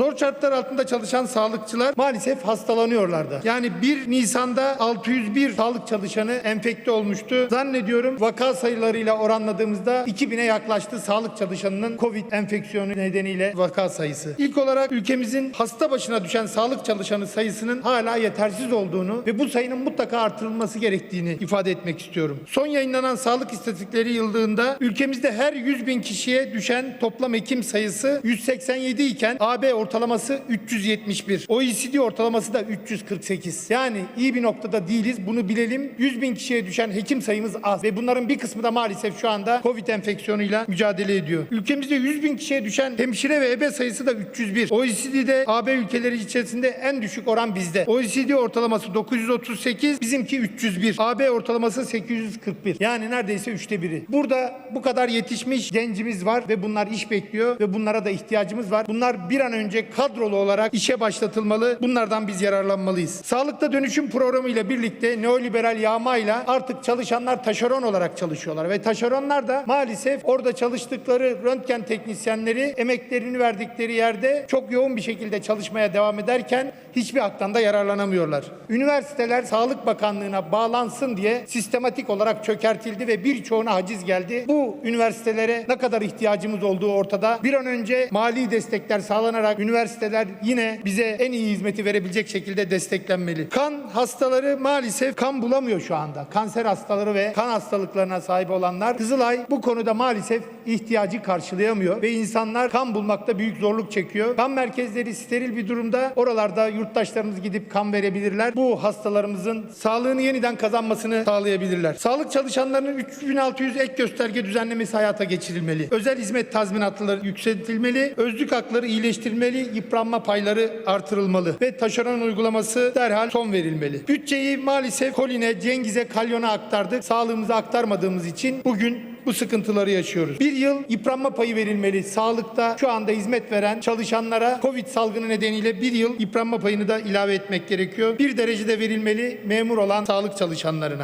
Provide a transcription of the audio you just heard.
Zor şartlar altında çalışan sağlıkçılar maalesef hastalanıyorlardı. Yani 1 Nisan'da 601 sağlık çalışanı enfekte olmuştu. Zannediyorum vaka sayılarıyla oranladığımızda 2000'e yaklaştı sağlık çalışanının Covid enfeksiyonu nedeniyle vaka sayısı. İlk olarak ülkemizin hasta başına düşen sağlık çalışanı sayısının hala yetersiz olduğunu ve bu sayının mutlaka artırılması gerektiğini ifade etmek istiyorum. Son yayınlanan sağlık istatistikleri yıldığında ülkemizde her 100 bin kişiye düşen toplam hekim sayısı 187 iken AB ortalaması 371. OECD ortalaması da 348. Yani iyi bir noktada değiliz. Bunu bilelim. 100 bin kişiye düşen hekim sayımız az ve bunların bir kısmı da maalesef şu anda Covid enfeksiyonuyla mücadele ediyor. Ülkemizde 100 bin kişiye düşen hemşire ve ebe sayısı da 301. OECD'de AB ülkeleri içerisinde en düşük oran bizde. OECD ortalaması 938, bizimki 301. AB ortalaması 841. Yani neredeyse üçte biri. Burada bu kadar yetişmiş gencimiz var ve bunlar iş bekliyor ve bunlara da ihtiyacımız var. Bunlar bir an önce kadrolu olarak işe başlatılmalı. Bunlardan biz yararlanmalıyız. Sağlıkta dönüşüm programı ile birlikte neoliberal yağmayla artık çalışanlar taşeron olarak çalışıyorlar ve taşeronlar da maalesef orada çalıştıkları röntgen teknisyenleri emeklerini verdikleri yerde çok yoğun bir şekilde çalışmaya devam ederken hiçbir haktan da yararlanamıyorlar. Üniversiteler Sağlık Bakanlığı'na bağlansın diye sistematik olarak çökertildi ve birçoğuna haciz geldi. Bu üniversitelere ne kadar ihtiyacımız olduğu ortada. Bir an önce mali destekler sağlanarak üniversiteler yine bize en iyi hizmeti verebilecek şekilde desteklenmeli. Kan hastaları maalesef kan bulamıyor şu anda. Kanser hastaları ve kan hastalıklarına sahip olanlar Kızılay bu konuda maalesef ihtiyacı karşılayamıyor ve insanlar kan bulmakta büyük zorluk çekiyor. Kan merkezleri steril bir durumda. Oralarda yurttaşlarımız gidip kan verebilirler. Bu hastalarımızın sağlığını yeniden kazanmasını sağlayabilirler. Sağlık çalışanlarının 3600 ek gösterge düzenlemesi hayata geçirilmeli. Özel hizmet tazminatları yükseltilmeli. Özlük hakları iyileştirilmeli. Yıpranma payları artırılmalı ve taşeron uygulaması derhal son verilmeli. Bütçeyi maalesef Kolin'e, Cengiz'e, Kalyon'a aktardık. Sağlığımıza aktarmadığımız için bugün bu sıkıntıları yaşıyoruz. Bir yıl yıpranma payı verilmeli. Sağlıkta şu anda hizmet veren çalışanlara Covid salgını nedeniyle bir yıl yıpranma payını da ilave etmek gerekiyor. Bir derecede verilmeli memur olan sağlık çalışanlarına.